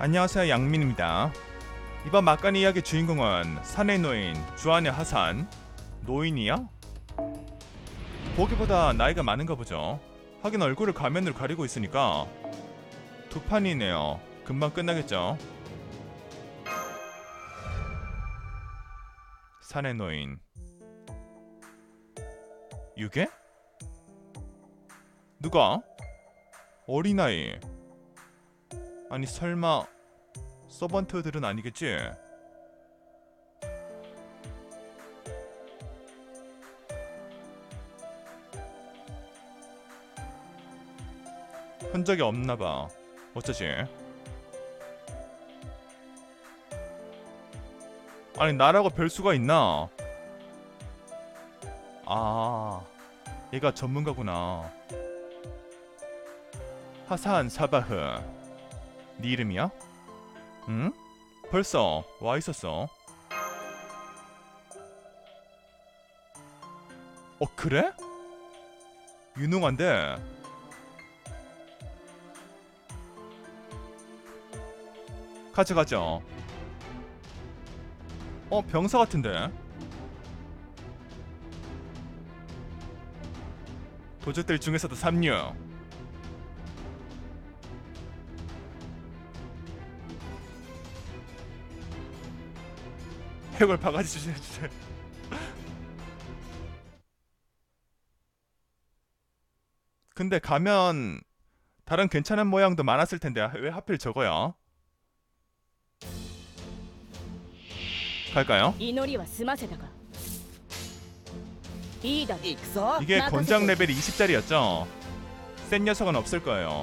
안녕하세요 양민입니다. 이번 막간 이야기 주인공은 산의 노인 주안의 하산 노인이야? 보기보다 나이가 많은가 보죠. 하긴 얼굴을 가면으로 가리고 있으니까 두 판이네요. 금방 끝나겠죠. 산의 노인 유괴? 누가? 어린아이 아니 설마 서번트들은 아니겠지? 흔적이 없나봐. 어쩌지? 아니 나라고 별 수가 있나? 아, 얘가 전문가구나. 하산 사바흐. 네 이름이야? 응? 벌써 와 있었어. 어 그래? 유능한데. 가져가죠. 어 병사 같은데. 도적들 중에서도 삼류. 해골 바가지 주세요 주세요 근데 가면 다른 괜찮은 모양도 많았을 텐데 아, 왜 하필 저거야? 갈까요? 이게 권장 레벨 20짜리였죠? 센 녀석은 없을 거예요.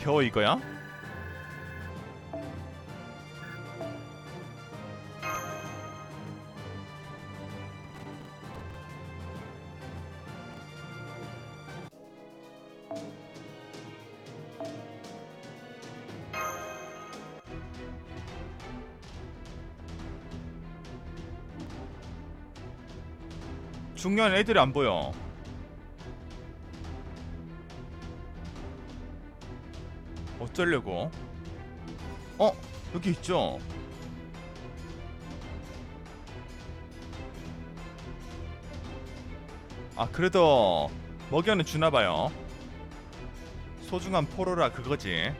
겨우 이거야? 중요한 애들이 안 보여. 어쩌려고? 어 여기 있죠. 아 그래도 먹여는 주나봐요. 소중한 포로라 그거지.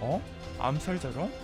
어? 암살자로?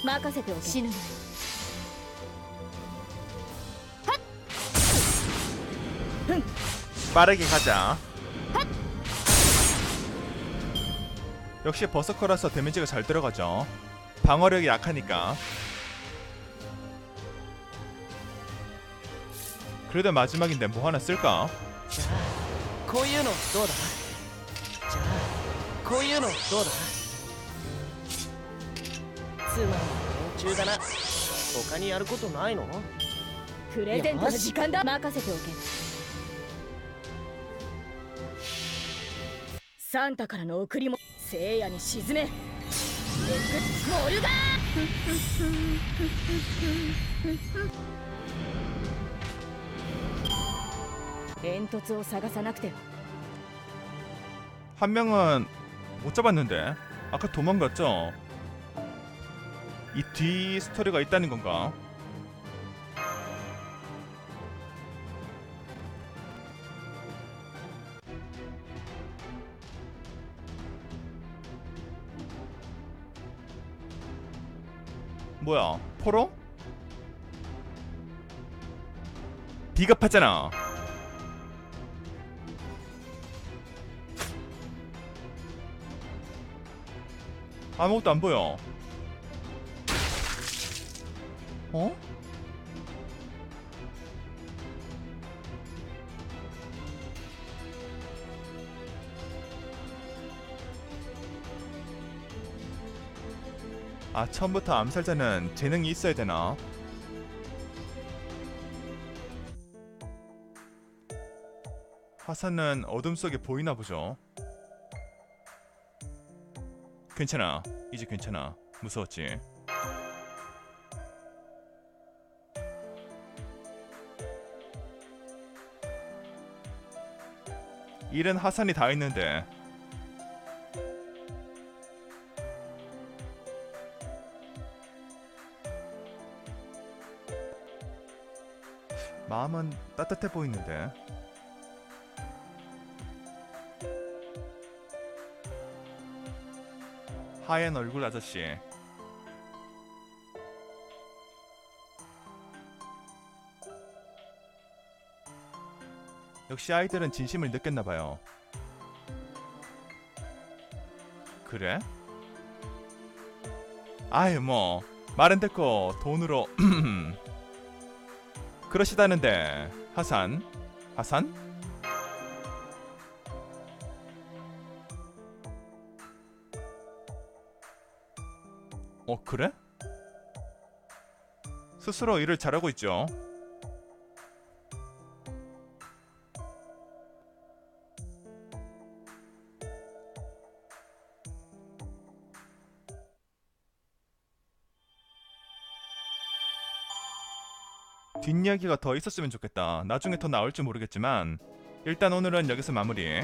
任せておけ死ぬ 빠르게 가자. 역시 버서커라서 데미지가 잘 들어가죠. 방어력이 약하니까. 그래도 마지막인데 뭐 하나 쓸까? じゃあこういうのどうだじ ゃあこういうのどうだつまんない連中だな他にやることないのプレゼントの時間だ任せておけサンタからの贈り物聖夜に沈めエクスモルガー 煙突を探さなくては 한 명은 못 잡았는데 아까 도망갔죠? 이 뒤 스토리가 있다는 건가? 뭐야 포로? 비겁하잖아 아무것도 안 보여. 어? 아, 처음부터 암살자는 재능이 있어야 되나? 화산은 어둠 속에 보이나 보죠. 괜찮아. 이제 괜찮아. 무서웠지. 일은 하산이 다 했는데. 마음은 따뜻해 보이는데. 하얀 얼굴 아저씨 역시 아이들은 진심을 느꼈나 봐요. 그래? 아유 뭐 말은 됐고 돈으로 그러시다는데 하산 하산? 어 그래? 스스로 일을 잘하고 있죠. 뒷이야기가 더 있었으면 좋겠다. 나중에 더 나올지 모르겠지만 일단 오늘은 여기서 마무리.